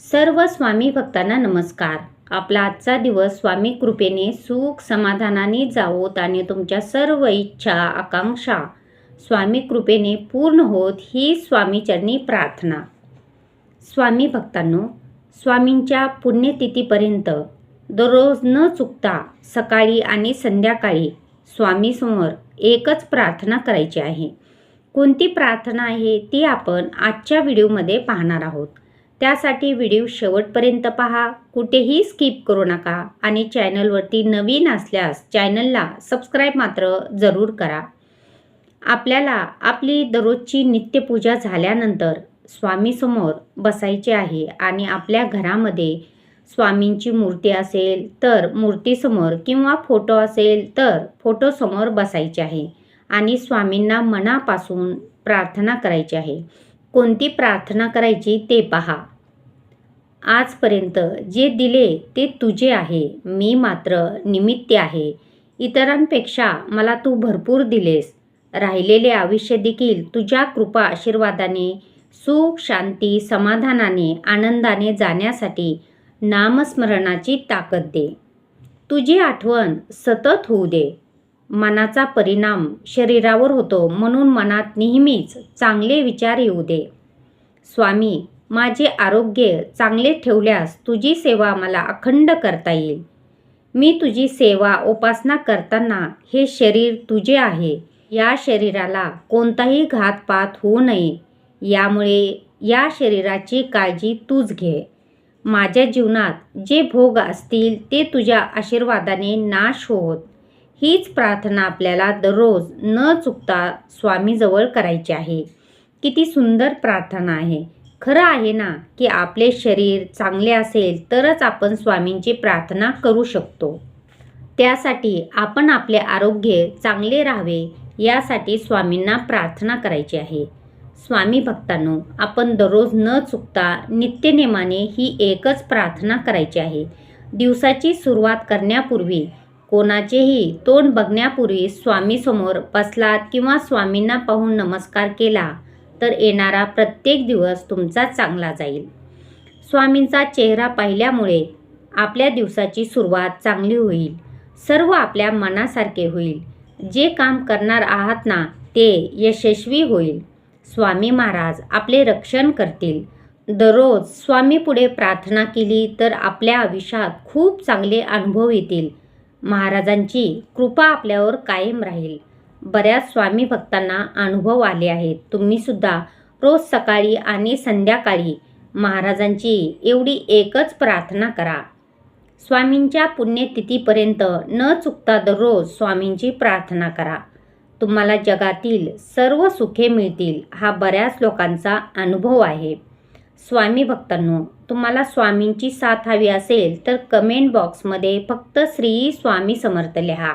सर्व स्वामी भक्तांना नमस्कार. आपला आजचा दिवस स्वामी कृपेने सुख समाधानाने जावोत आणि तुमच्या सर्व इच्छा आकांक्षा स्वामी कृपेने पूर्ण होत ही स्वामीचरणी प्रार्थना. स्वामी भक्तांनो स्वामींच्या पुण्यतिथीपर्यंत दररोज न चुकता सकाळी आणि संध्याकाळी स्वामीसमोर एकच प्रार्थना करायची आहे. कोणती प्रार्थना आहे ती आपण आजच्या व्हिडिओमध्ये पाहणार आहोत. त्यासाठी व्हिडिओ शेवटपर्यंत पहा. कुठेही स्किप करू नका आणि चॅनलवरती नवीन असल्यास चॅनलला सबस्क्राईब मात्र जरूर करा. आपल्याला आपली दररोजची नित्यपूजा झाल्यानंतर स्वामीसमोर बसायचे आहे आणि आपल्या घरामध्ये स्वामींची मूर्ती असेल तर मूर्तीसमोर किंवा फोटो असेल तर फोटोसमोर बसायचे आहे आणि स्वामींना मनापासून प्रार्थना करायची आहे. कोणती प्रार्थना करायची ते पहा. आजपर्यंत जे दिले ते तुझे आहे. मी मात्र निमित्त आहे. इतरांपेक्षा मला तू भरपूर दिलेस. राहिलेले आयुष्य देखील तुझ्या कृपा आशीर्वादाने सुख शांती समाधानाने आनंदाने जाण्यासाठी नामस्मरणाची ताकद दे. तुझी आठवण सतत होऊ दे. मनाचा परिणाम शरीरावर होतो म्हणून मनात नेहमीच चांगले विचार येऊ दे. स्वामी माझे आरोग्य चांगले ठेवल्यास तुझी सेवा मला अखंड करता येईल. मी तुझी सेवा उपासना करताना हे शरीर तुझे आहे. या शरीराला कोणताही घातपात होऊ नये. यामुळे या शरीराची काळजी तूच घे. माझ्या जीवनात जे भोग असतील ते तुझ्या आशीर्वादाने नाश होत. हीच प्रार्थना आपल्याला दररोज न चुकता स्वामीजवळ करायची आहे. किती सुंदर प्रार्थना आहे. खरं आहे ना की आपले शरीर चांगले असेल तरच आपण स्वामींची प्रार्थना करू शकतो. त्यासाठी आपण आपले आरोग्य चांगले राहावे यासाठी स्वामींना प्रार्थना करायची आहे. स्वामी भक्तांनो आपण दररोज न चुकता नित्यनेमाने ही एकच प्रार्थना करायची आहे. दिवसाची सुरुवात करण्यापूर्वी कोणाचेही तोंड बघण्यापूर्वी स्वामीसमोर बसलात किंवा स्वामींना पाहून नमस्कार केला तर येणारा प्रत्येक दिवस तुमचा चांगला जाईल. स्वामींचा चेहरा पाहिल्यामुळे आपल्या दिवसाची सुरुवात चांगली होईल. सर्व आपल्या मनासारखे होईल. जे काम करणार आहात ना ते यशस्वी होईल. स्वामी महाराज आपले रक्षण करतील. दररोज स्वामीपुढे प्रार्थना केली तर आपल्या आयुष्यात खूप चांगले अनुभव येतील. महाराजांची कृपा आपल्यावर कायम राहील. बऱ्याच स्वामी भक्तांना अनुभव आले आहेत. तुम्हीसुद्धा रोज सकाळी आणि संध्याकाळी महाराजांची एवढी एकच प्रार्थना करा. स्वामींच्या पुण्यतिथीपर्यंत न चुकता दररोज स्वामींची प्रार्थना करा. तुम्हाला जगातील सर्व सुखे मिळतील हा बऱ्याच लोकांचा अनुभव आहे. स्वामी भक्तांनो तुम्हाला स्वामींची साथ हवी असेल तर कमेंट बॉक्समध्ये फक्त श्री स्वामी समर्थ लिहा.